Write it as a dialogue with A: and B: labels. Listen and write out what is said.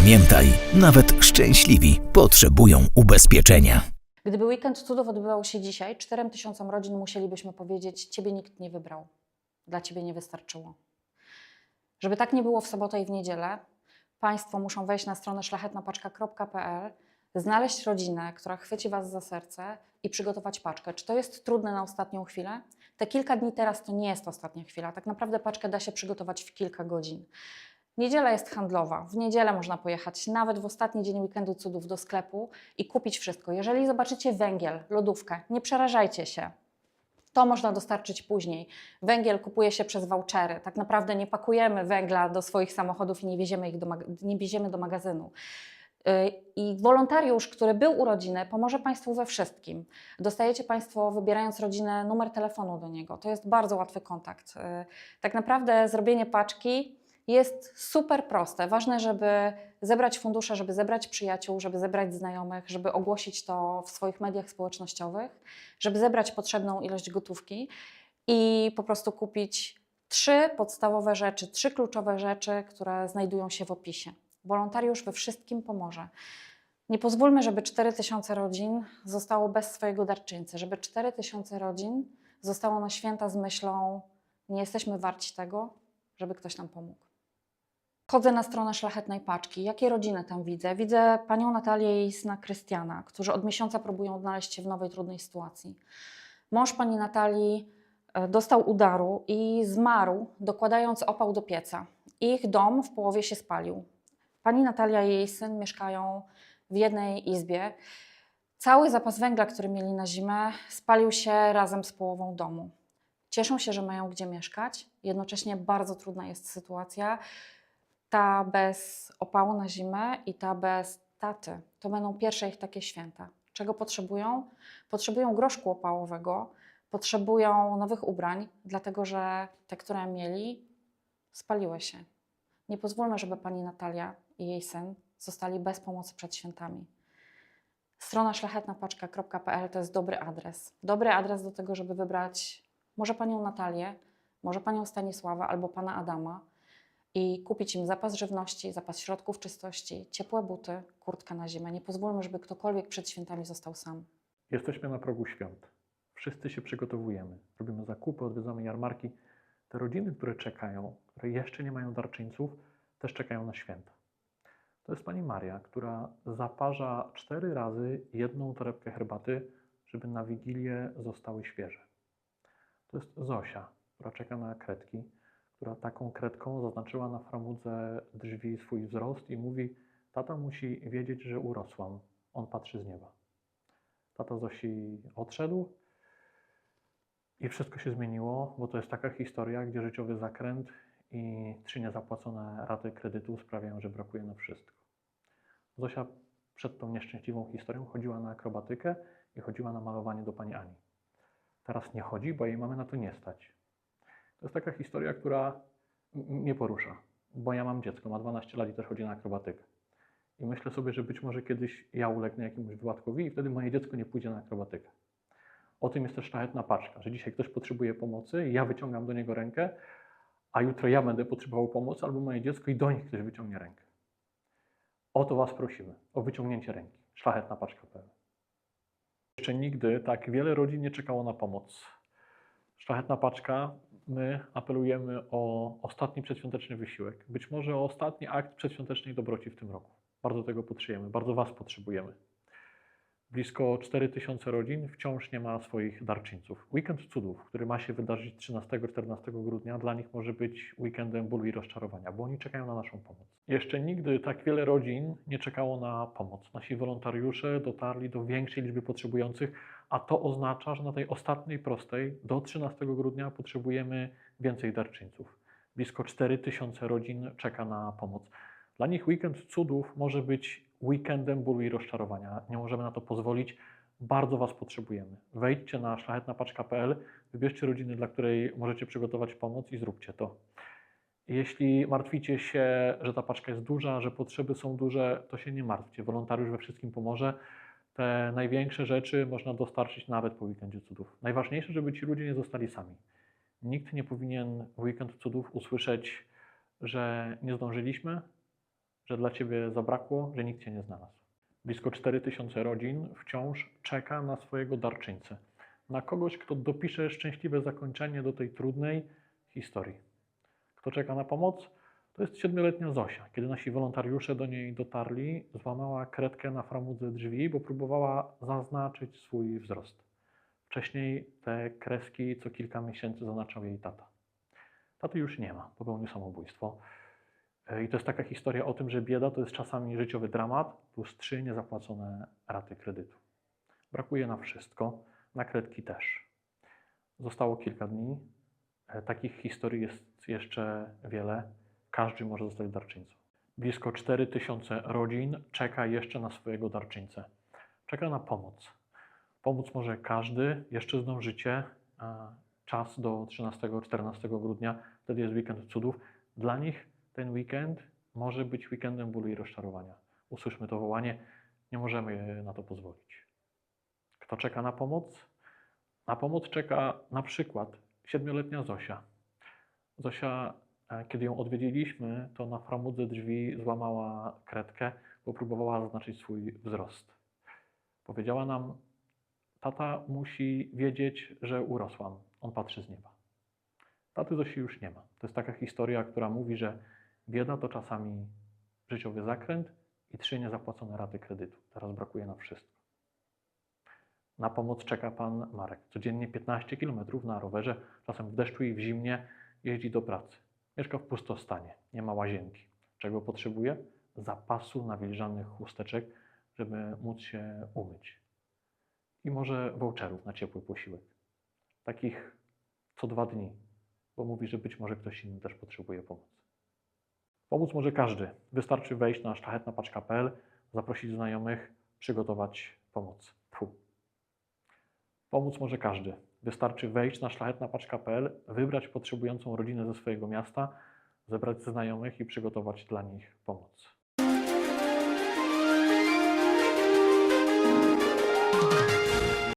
A: Pamiętaj, nawet szczęśliwi potrzebują ubezpieczenia.
B: Gdyby weekend cudów odbywał się dzisiaj, 4 tysiącom rodzin musielibyśmy powiedzieć: Ciebie nikt nie wybrał, dla ciebie nie wystarczyło. Żeby tak nie było w sobotę i w niedzielę, Państwo muszą wejść na stronę szlachetnapaczka.pl, znaleźć rodzinę, która chwyci Was za serce i przygotować paczkę. Czy to jest trudne na ostatnią chwilę? Te kilka dni teraz to nie jest ostatnia chwila. Tak naprawdę paczkę da się przygotować w kilka godzin. Niedziela jest handlowa. W niedzielę można pojechać nawet w ostatni dzień weekendu cudów do sklepu i kupić wszystko. Jeżeli zobaczycie węgiel, lodówkę, nie przerażajcie się. To można dostarczyć później. Węgiel kupuje się przez vouchery. Tak naprawdę nie pakujemy węgla do swoich samochodów i nie wieziemy, ich do, nie do magazynu. Yy, I wolontariusz, który był u rodziny, pomoże Państwu we wszystkim. Dostajecie Państwo, wybierając rodzinę, numer telefonu do niego. To jest bardzo łatwy kontakt. Yy, Tak naprawdę zrobienie paczki jest super proste. Ważne, żeby zebrać fundusze, żeby zebrać przyjaciół, żeby zebrać znajomych, żeby ogłosić to w swoich mediach społecznościowych, żeby zebrać potrzebną ilość gotówki i po prostu kupić trzy podstawowe rzeczy, trzy kluczowe rzeczy, które znajdują się w opisie. Wolontariusz we wszystkim pomoże. Nie pozwólmy, żeby 4000 rodzin zostało bez swojego darczyńcy, żeby 4000 rodzin zostało na święta z myślą: nie jesteśmy warci tego, żeby ktoś nam pomógł. Chodzę na stronę Szlachetnej Paczki. Jakie rodziny tam widzę? Widzę panią Natalię i syna Krystiana, którzy od miesiąca próbują odnaleźć się w nowej, trudnej sytuacji. Mąż pani Natalii e, dostał udaru i zmarł, dokładając opał do pieca. Ich dom w połowie się spalił. Pani Natalia i jej syn mieszkają w jednej izbie. Cały zapas węgla, który mieli na zimę, spalił się razem z połową domu. Cieszą się, że mają gdzie mieszkać. Jednocześnie bardzo trudna jest sytuacja. Ta bez opału na zimę i ta bez taty. To będą pierwsze ich takie święta. Czego potrzebują? Potrzebują groszku opałowego, potrzebują nowych ubrań, dlatego że te, które mieli, spaliły się. Nie pozwólmy, żeby pani Natalia i jej syn zostali bez pomocy przed świętami. Strona szlachetnapaczka.pl to jest dobry adres. Dobry adres do tego, żeby wybrać może panią Natalię, może panią Stanisława albo pana Adama i kupić im zapas żywności, zapas środków czystości, ciepłe buty, kurtkę na zimę. Nie pozwólmy, żeby ktokolwiek przed świętami został sam.
C: Jesteśmy na progu świąt. Wszyscy się przygotowujemy. Robimy zakupy, odwiedzamy jarmarki. Te rodziny, które czekają, które jeszcze nie mają darczyńców, też czekają na święta. To jest pani Maria, która zaparza cztery razy jedną torebkę herbaty, żeby na Wigilię zostały świeże. To jest Zosia, która czeka na kredki, która taką kredką zaznaczyła na framudze drzwi swój wzrost i mówi: Tata musi wiedzieć, że urosłam. On patrzy z nieba. Tata Zosi odszedł i wszystko się zmieniło, bo to jest taka historia, gdzie życiowy zakręt i trzy niezapłacone raty kredytu sprawiają, że brakuje na wszystko. Zosia przed tą nieszczęśliwą historią chodziła na akrobatykę i chodziła na malowanie do pani Ani. Teraz nie chodzi, bo jej mamy na to nie stać. To jest taka historia, która mnie porusza, bo ja mam dziecko, ma 12 lat i też chodzi na akrobatykę. I myślę sobie, że być może kiedyś ja ulegnę jakiemuś wypadkowi i wtedy moje dziecko nie pójdzie na akrobatykę. O tym jest też szlachetna paczka, że dzisiaj ktoś potrzebuje pomocy, ja wyciągam do niego rękę, a jutro ja będę potrzebował pomocy albo moje dziecko i do nich ktoś wyciągnie rękę. O to Was prosimy, o wyciągnięcie ręki. Szlachetna paczka.pl Jeszcze nigdy tak wiele rodzin nie czekało na pomoc. Szlachetna paczka, my apelujemy o ostatni przedświąteczny wysiłek. Być może o ostatni akt przedświątecznej dobroci w tym roku. Bardzo tego potrzebujemy, bardzo Was potrzebujemy. Blisko 4000 rodzin wciąż nie ma swoich darczyńców. Weekend cudów, który ma się wydarzyć 13-14 grudnia, dla nich może być weekendem bólu i rozczarowania, bo oni czekają na naszą pomoc. Jeszcze nigdy tak wiele rodzin nie czekało na pomoc. Nasi wolontariusze dotarli do większej liczby potrzebujących, a to oznacza, że na tej ostatniej prostej do 13 grudnia potrzebujemy więcej darczyńców. Blisko 4000 rodzin czeka na pomoc. Dla nich weekend cudów może być weekendem bólu i rozczarowania. Nie możemy na to pozwolić. Bardzo Was potrzebujemy. Wejdźcie na szlachetnapaczka.pl, wybierzcie rodziny, dla której możecie przygotować pomoc i zróbcie to. Jeśli martwicie się, że ta paczka jest duża, że potrzeby są duże, to się nie martwcie. Wolontariusz we wszystkim pomoże. Te największe rzeczy można dostarczyć nawet po weekendzie cudów. Najważniejsze, żeby ci ludzie nie zostali sami. Nikt nie powinien w weekend cudów usłyszeć, że nie zdążyliśmy, że dla ciebie zabrakło, że nikt cię nie znalazł. Blisko 4000 rodzin wciąż czeka na swojego darczyńcę. Na kogoś, kto dopisze szczęśliwe zakończenie do tej trudnej historii. Kto czeka na pomoc? To jest siedmioletnia Zosia. Kiedy nasi wolontariusze do niej dotarli, złamała kredkę na framudze drzwi, bo próbowała zaznaczyć swój wzrost. Wcześniej te kreski co kilka miesięcy zaznaczał jej tata. Taty już nie ma, popełnił samobójstwo. E, I to jest taka historia o tym, że bieda to jest czasami życiowy dramat plus trzy niezapłacone raty kredytu. Brakuje na wszystko, na kredki też. Zostało kilka dni. E, Takich historii jest jeszcze wiele. Każdy może zostać darczyńcą. Blisko 4000 rodzin czeka jeszcze na swojego darczyńcę. Czeka na pomoc. Pomóc może każdy, jeszcze zdążycie. Czas do 13-14 grudnia, wtedy jest weekend cudów. Dla nich ten weekend może być weekendem bólu i rozczarowania. Usłyszmy to wołanie, nie możemy na to pozwolić. Kto czeka na pomoc? Na pomoc czeka na przykład siedmioletnia Zosia. Zosia, kiedy ją odwiedziliśmy, to na framudze drzwi złamała kredkę, bo próbowała zaznaczyć swój wzrost. Powiedziała nam, tata musi wiedzieć, że urosłam. On patrzy z nieba. Taty Zosi już nie ma. To jest taka historia, która mówi, że bieda to czasami życiowy zakręt i trzy niezapłacone raty kredytu. Teraz brakuje na wszystko. Na pomoc czeka pan Marek. Codziennie 15 km na rowerze, czasem w deszczu i w zimnie jeździ do pracy. Mieszka w pustostanie, nie ma łazienki. Czego potrzebuje? Zapasu nawilżanych chusteczek, żeby móc się umyć. I może voucherów na ciepły posiłek. Takich co dwa dni, bo mówi, że być może ktoś inny też potrzebuje pomocy. Pomóc może każdy. Wystarczy wejść na szlachetnapaczka.pl, zaprosić znajomych, przygotować pomoc. Pomóc może każdy. Wystarczy wejść na szlachetnapaczka.pl, wybrać potrzebującą rodzinę ze swojego miasta, zebrać znajomych i przygotować dla nich pomoc.